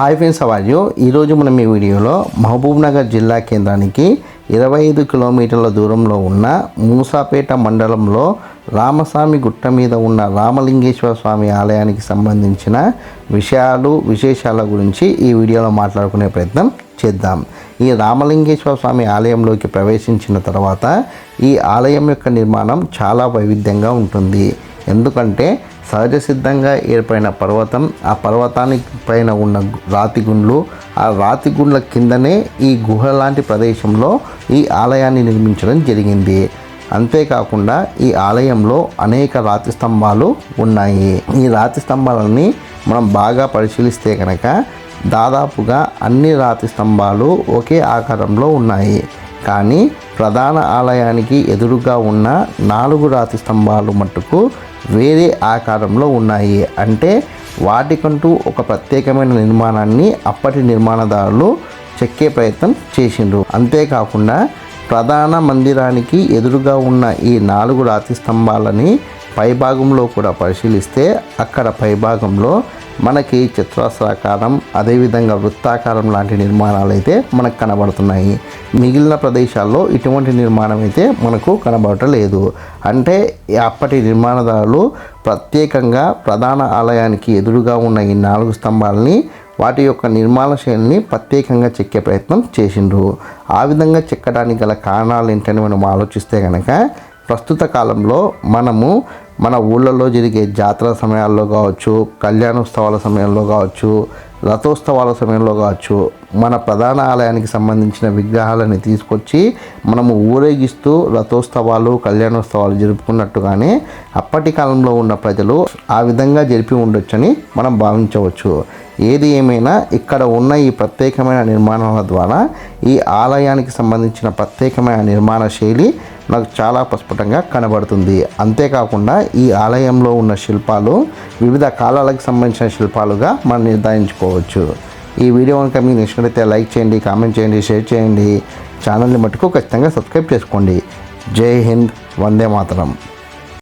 Hi friends అవార్యు ఈరోజు మనం ఈ వీడియోలో మహబూబ్నగర్ జిల్లా కేంద్రానికి ఇరవై ఐదు కిలోమీటర్ల దూరంలో ఉన్న మూసాపేట మండలంలో రామస్వామి గుట్ట మీద ఉన్న రామలింగేశ్వర స్వామి ఆలయానికి సంబంధించిన విషయాలు విశేషాల గురించి ఈ వీడియోలో మాట్లాడుకునే ప్రయత్నం చేద్దాం. ఈ రామలింగేశ్వర స్వామి ఆలయంలోకి ప్రవేశించిన తర్వాత ఈ ఆలయం యొక్క నిర్మాణం చాలా వైవిధ్యంగా ఉంటుంది. ఎందుకంటే సహజ సిద్ధంగా ఏర్పడిన పర్వతం ఆ పర్వతానికి పైన ఉన్న రాతి గుండ్లు ఆ రాతి గుండ్ల కిందనే ఈ గుహ లాంటి ప్రదేశంలో ఈ ఆలయాన్ని నిర్మించడం జరిగింది. అంతేకాకుండా ఈ ఆలయంలో అనేక రాతి స్తంభాలు ఉన్నాయి. ఈ రాతి స్తంభాలని మనం బాగా పరిశీలిస్తే కనుక దాదాపుగా అన్ని రాతి స్తంభాలు ఒకే ఆకారంలో ఉన్నాయి. కానీ ప్రధాన ఆలయానికి ఎదురుగా ఉన్న నాలుగు రాతి స్తంభాలు మట్టుకు వేరే ఆకారంలో ఉన్నాయి. అంటే వాటికంటూ ఒక ప్రత్యేకమైన నిర్మాణాన్ని అప్పటి నిర్మాణదారులు చెక్కే ప్రయత్నం చేసిండ్రు. అంతేకాకుండా ప్రధాన మందిరానికి ఎదురుగా ఉన్న ఈ నాలుగు రాతి స్తంభాలని పైభాగంలో కూడా పరిశీలిస్తే అక్కడ పైభాగంలో మనకి చతురస్రాకారం అదేవిధంగా వృత్తాకారం లాంటి నిర్మాణాలు అయితే మనకు కనబడుతున్నాయి. మిగిలిన ప్రదేశాల్లో ఇటువంటి నిర్మాణం అయితే మనకు కనబడలేదు. అంటే అప్పటి నిర్మాణదారులు ప్రత్యేకంగా ప్రధాన ఆలయానికి ఎదురుగా ఉన్న ఈ నాలుగు స్తంభాలని వాటి యొక్క నిర్మాణ శైలిని ప్రత్యేకంగా చెక్కే ప్రయత్నం చేసిండ్రు. ఆ విధంగా చెక్కడానికి గల కారణాలు ఏంటని మనం ఆలోచిస్తే కనుక ప్రస్తుత కాలంలో మనము మన ఊళ్ళలో జరిగే జాతర సమయాల్లో కావచ్చు కళ్యాణోత్సవాల సమయంలో కావచ్చు రథోత్సవాల సమయంలో కావచ్చు మన ప్రధాన ఆలయానికి సంబంధించిన విగ్రహాలని తీసుకొచ్చి మనము ఊరేగిస్తూ రథోత్సవాలు కళ్యాణోత్సవాలు జరుపుకున్నట్టుగానే అప్పటి కాలంలో ఉన్న ప్రజలు ఆ విధంగా జరిపి ఉండొచ్చని మనం భావించవచ్చు. ఏది ఏమైనా ఇక్కడ ఉన్న ఈ ప్రత్యేకమైన నిర్మాణాల ద్వారా ఈ ఆలయానికి సంబంధించిన ప్రత్యేకమైన నిర్మాణ శైలి నాకు చాలా ప్రస్ఫుటంగా కనబడుతుంది. అంతేకాకుండా ఈ ఆలయంలో ఉన్న శిల్పాలు వివిధ కాలాలకు సంబంధించిన శిల్పాలుగా మనం నిర్ధారించుకోవచ్చు. ఈ వీడియో కనుక మీకు నచ్చినట్లయితే లైక్ చేయండి కామెంట్ చేయండి షేర్ చేయండి. ఛానల్ని మటుకు ఖచ్చితంగా సబ్స్క్రైబ్ చేసుకోండి. జై హింద్ వందే మాతరం.